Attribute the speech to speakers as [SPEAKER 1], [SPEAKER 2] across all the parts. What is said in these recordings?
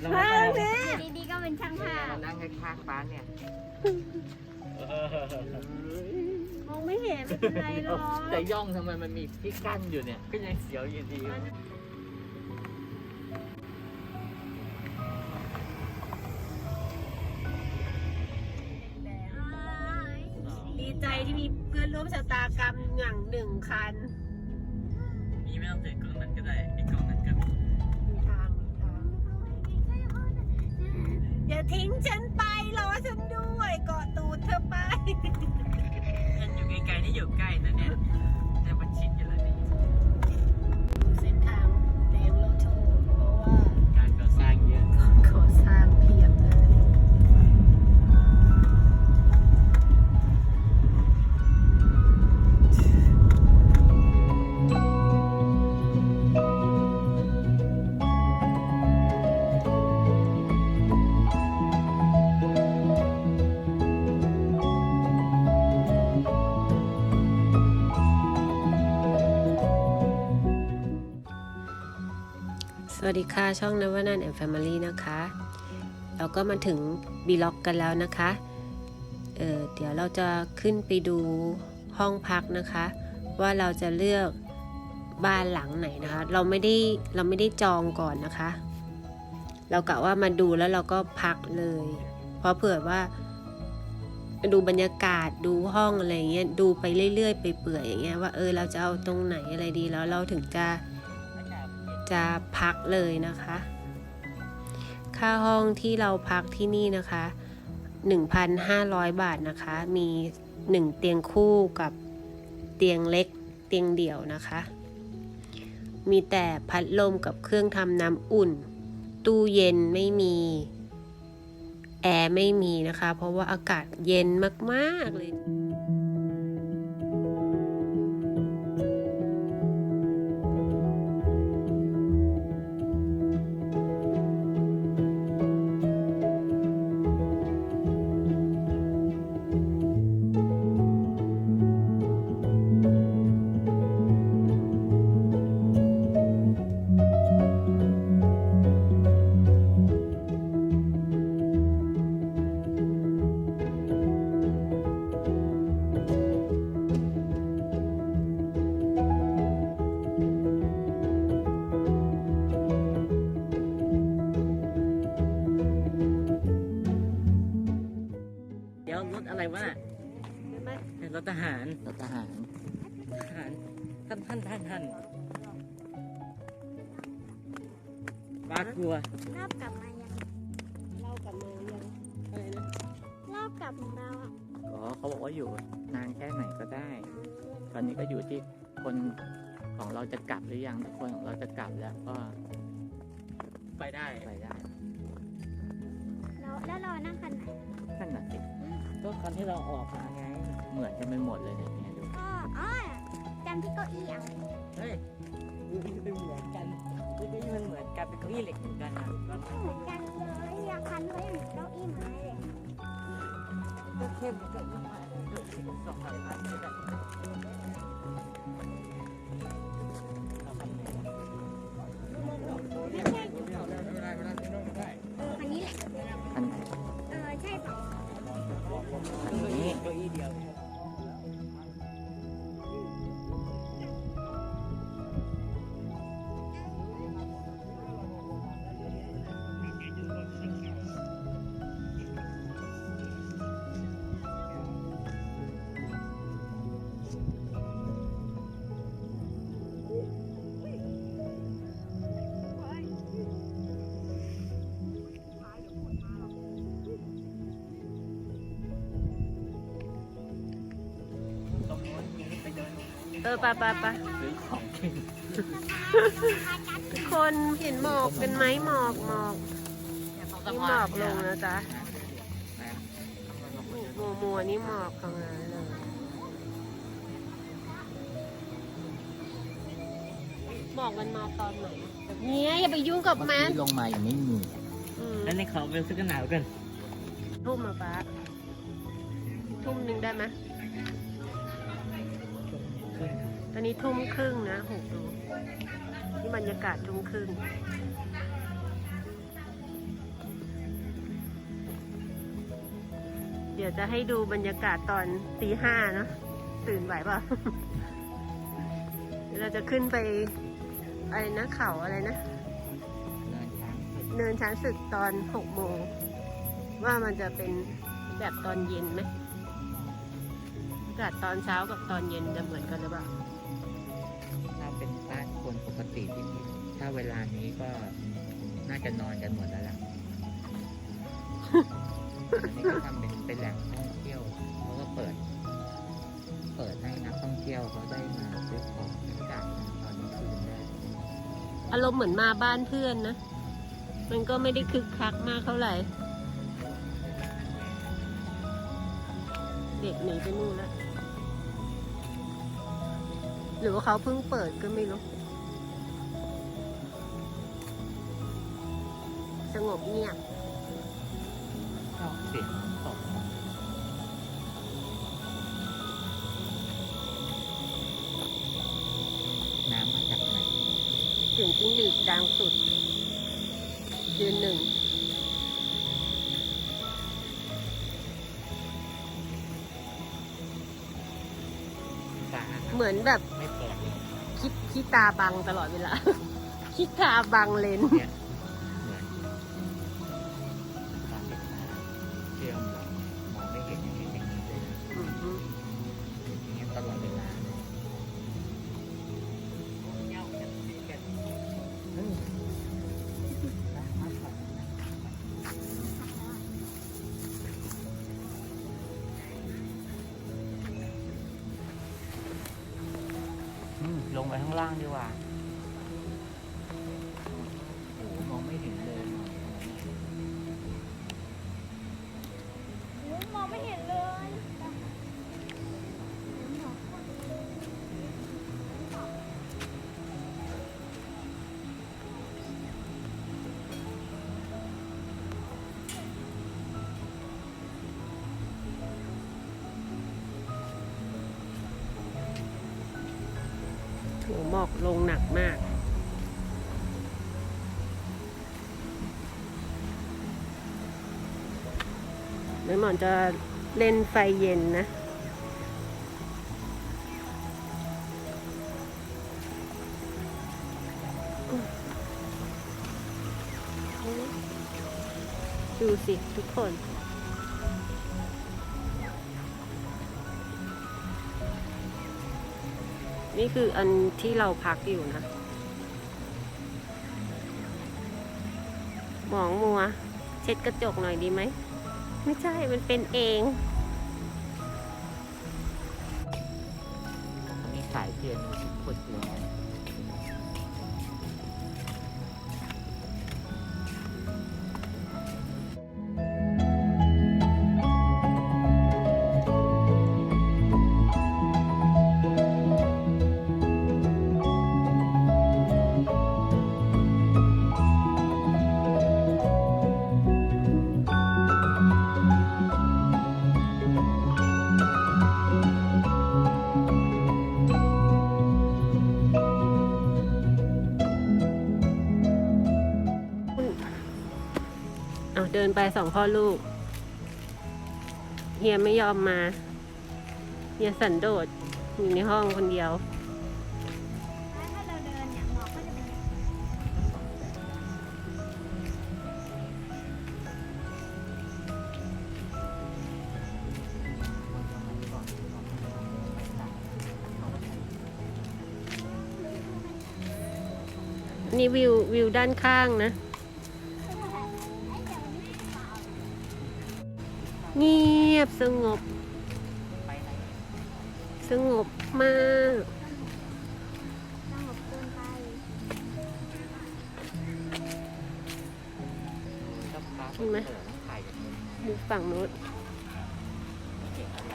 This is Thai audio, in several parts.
[SPEAKER 1] เรา
[SPEAKER 2] ทางนี้
[SPEAKER 3] อยู่ดีๆก็เป็นช่างภาพ
[SPEAKER 4] นั่งข้างๆบ้านเนี่ย
[SPEAKER 2] มองไม่เห็นไม่เป็นไรหรอก
[SPEAKER 4] แต่ย่องทำไมมันมีที่กั้นอยู่เนี่ย ก็ยังเสียวอยู่ดี
[SPEAKER 2] ดีใจที่มีเพื่อนร่วมชะตากรรมอย่างหนึ่งคัน
[SPEAKER 4] มี ไม่ต้องถือกล้องนั้นก็ได้ไอ้กล้องนั้นก็มี
[SPEAKER 2] มีทางมีทางอย่าทิ้งฉัน วัสดีค่ะ ช่องนวนันแอนด์แฟมิลี่นะคะ เราก็มาถึงบีล็อกกันแล้วนะคะ เเดี๋ยวเราจะขึ้นไปดูห้องพักนะคะ ว่าเราจะเลือกบ้านหลังไหนนะคะ เราไม่ได้เราไม่ได้จองก่อนนะคะ เรากะว่ามาดูแล้วเราก็พักเลย เพราะเผื่อว่าดูบรรยากาศดูห้องอะไรเงี้ยดูไปเรื่อยๆไปเปื่อยอย่างเงี้ยว่าเออเราจะเอาตรงไหนอะไรดีแล้วเราถึงจะ จะพักเลยนะคะ ค่าห้องที่เราพักที่นี่นะคะ 1,500 บาทนะคะ มี 1 เตียงคู่กับเตียงเล็กเตียงเดี่ยวนะคะ มีแต่พัดลมกับเครื่องทำน้ำอุ่น ตู้เย็นไม่มีแอร์ไม่มีนะคะ เพราะว่าอากาศเย็นมาก ๆ เลย
[SPEAKER 4] วรถอะไรวะน่ะเป็นรถทหารรถทหารทหารท่านท่านท่านท่านปากลัว
[SPEAKER 3] รอบกลับมายัง
[SPEAKER 2] เล่ากลับมายังอะไรนะ
[SPEAKER 3] รอบกลับของเราอะ
[SPEAKER 4] อ๋อเขาบอกว่าอยู่นานแค่ไหนก็ได้ ตอนนี้ก็อยู่ที่คนของเราจะกลับหรือยังถ้าคนของเราจะกลับแล้วก็ ไปได้ไปได้
[SPEAKER 3] เราแล้วเรานั่งคันไหน
[SPEAKER 4] นั่นน่ะสิ ก็คันที่เราออกมาไง เหมือนกันไปหมดเลยเนี่ยเนี่ยดู
[SPEAKER 3] ก็อ๋อจำที่เก้าอี้เอา
[SPEAKER 4] เฮ้ยดูเหมือนกันเก้าอี้มันเหมือนกันเป็นเก้าอี้เหล็กเหมือนกันนะ
[SPEAKER 3] มันก็เหมือนกันเลยอยากคันก็อย่างเก้าอี้ไม้เลย
[SPEAKER 4] ก็เข้มเก้าอี้ไม้เลยสองสามพันก็ได้เอาคันไห
[SPEAKER 3] คั อี้เดี
[SPEAKER 4] ยว
[SPEAKER 2] เออไปะปะปะ
[SPEAKER 4] ซื้อของกิน
[SPEAKER 2] ทุกคนเห็นหมอกเป็นไหมหมอกหมอกนี่หมอกลงนะจ๊ะมัวมัวๆนี่หมอกตรงนั้นเลยหมอกมันมาตอนไหนแบบเนี้ยอย่าไปยุ่งกับมัน
[SPEAKER 4] ลงมายังไม่มี
[SPEAKER 2] อืม
[SPEAKER 4] แล้วในเขาเป็นซื้อกันหนาวกัน
[SPEAKER 2] ทุ่มมาฟ้าทุ่มหนึ่งได้ไหมต อนนี้ทุ่มครึ่งนะหกดูที่บรรยากาศทุ่มครึ่งเดี๋ยวจะให้ดูบรรยากาศตอนตีห้าเนะตื่นไหวป่ะเราจะขึ้นไปอะไรนะเขาอะไรนะ
[SPEAKER 4] เนินช้างศึก
[SPEAKER 2] เนินช้างศึกตอนหกโมง ว่ามันจะเป็นแบบตอนเย็นไหมอากาศตอนเช้ากับตอนเย็นจะเหมือนกันหรือเปล่า
[SPEAKER 4] เป็นบ้านคนปกติที่มีถ้าเวลานี้ก็น่าจะนอนกันหมดแล้วล่ะอันนี้ก็ทำเป็นเป็นแหล่งท่องเที่ยวเขาก็เปิด เปิดให้นักท่องเที่ยวเขาได้มาซื้อของซื้อจากตอนกลางคืนได้
[SPEAKER 2] อารมณ์เหมือนมาบ้านเพื่อนนะ มันก็ไม่ได้คึกคักมากเท่าไหร่ เด็กหนีไปนู่นแล้ว หรือว่าเขาเพิ่งเปิดก็ไม่รู้ สงบเงียบ
[SPEAKER 4] ชอบเสียงน้ำตกน้ำมาจากไหน
[SPEAKER 2] เสียงจิ้งหรีดดังสุด ยืนหนึ่ง
[SPEAKER 4] ฟ้า
[SPEAKER 2] เหมือนแบบ ตาบังตลอดเวลา คิดตาบังเลน
[SPEAKER 4] เนี่ย ล่างดีกว่า อ
[SPEAKER 2] กลงหนักมากไม่หมอนจะเล่นไฟเย็นนะ ดูสิทุกคน นี่คืออันที่เราพักอยู่นะ หมองมัว เช็ดกระจกหน่อยดีไหม ไม่ใช่ มันเป็นเอง
[SPEAKER 4] มีสายเทียนมีทุกคนเลย
[SPEAKER 2] ไปสองพ่อลูก เฮียไม่ยอมมา เฮียสันโดษอยู่ในห้องคนเดียว
[SPEAKER 3] ถ้าเราเดินเนี่ยหมอกก็จะเป็นอย่างนี้
[SPEAKER 2] นี่วิววิวด้านข้างนะ ยบสงบ
[SPEAKER 4] ไปไหน
[SPEAKER 2] สงบมาก
[SPEAKER 3] สงบเกินไป
[SPEAKER 4] ก็ฟ้าเปิดเปิดแล้วถ่ายกันเลย
[SPEAKER 2] ดูฝั่งนู้น
[SPEAKER 4] เห็นอะไร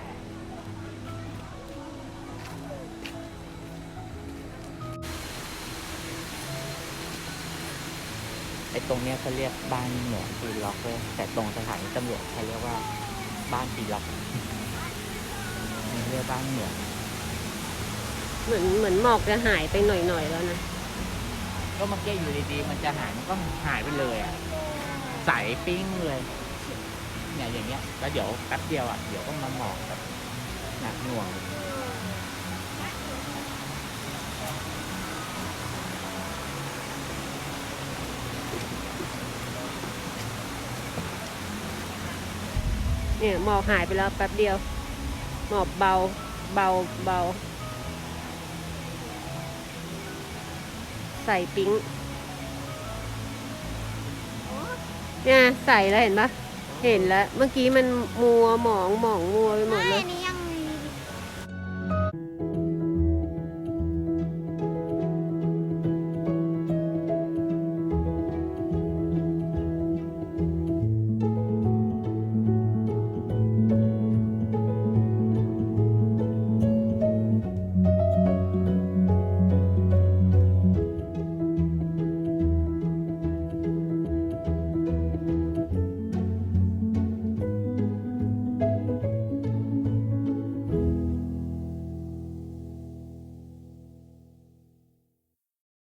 [SPEAKER 4] ไอ้ตรงเนี้ยเขาเรียกบ้านเหมืองปีล็อกเลยแต่ตรงสถานีตำรวจเขาเรียกว่า บ้านปีล็อกนี่เรียกบ้านเหมือง
[SPEAKER 2] เหมือนเหมือนหมอกจะหายไปหน่อยๆแล้วนะ
[SPEAKER 4] ใก็เมื่อกี้อยู่ดีๆมันจะหายมันก็หายไปเลยอะใสปิ้งเลยเนี่ยอย่างเงี้ยแล้วเดี๋ยวแป๊บเดียวอะเดี๋ยวก็มาหมอกแบบหนักหน่วง
[SPEAKER 2] เนี่ยหมอกหายไปแล้วแป๊บเดียว หมอกเบาเบาเบา ใส่ปิ้งเนี่ยใส่แล้วเห็นปะเห็นแล้ว เมื่อกี้มันมัวหมองหมองมัวไปหมดเลย
[SPEAKER 3] อันนี้ยัง